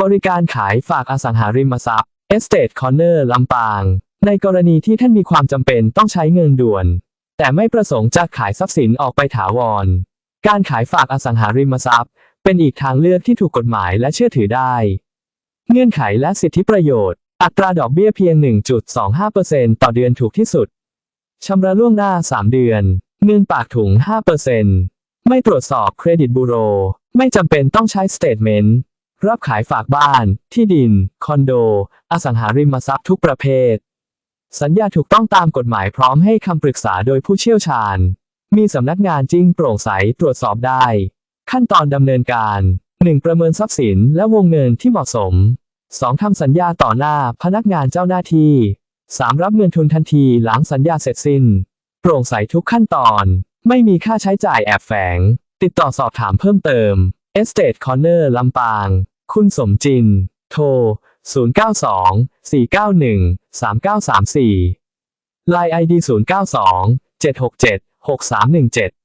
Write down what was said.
บริการขายฝากอสังหาริมทรัพย์ Estate Corner ลำปาง ในกรณีที่ท่านมีความจำเป็นต้องใช้เงินด่วน แต่ไม่ประสงค์จะขายทรัพย์สินออกไปถาวร การขายฝากอสังหาริมทรัพย์ เป็นอีกทางเลือกที่ถูกกฎหมายและเชื่อถือได้ เงื่อนไขและสิทธิประโยชน์ อัตราดอกเบี้ยเพียง 1.25%ต่อเดือนถูกที่สุดชำระล่วงหน้า 3 เดือน เงินปากถุง 5%ไม่ตรวจสอบเครดิตบูโร ไม่จำเป็นต้องใช้สเตทเมนต์ รับขายฝากบ้าน ที่ดิน คอนโด อสังหาริมทรัพย์ทุกประเภท สัญญาถูกต้องตามกฎหมายพร้อมให้คำปรึกษาโดยผู้เชี่ยวชาญ มีสำนักงานจริงโปร่งใสตรวจสอบได้ ขั้นตอนดำเนินการ 1. ประเมินทรัพย์สินและวงเงินที่เหมาะสม 2. ทำสัญญาต่อหน้าพนักงานเจ้าหน้าที่ 3. รับเงินทุนทันทีหลังสัญญาเสร็จสิ้น โปร่งใสทุกขั้นตอน ไม่มีค่าใช้จ่ายแอบแฝง ติดต่อสอบถามเพิ่มเติม Estate Corner ลำปาง คุณสมจิน โทร 092 491 3934 Line ID 092 767 6317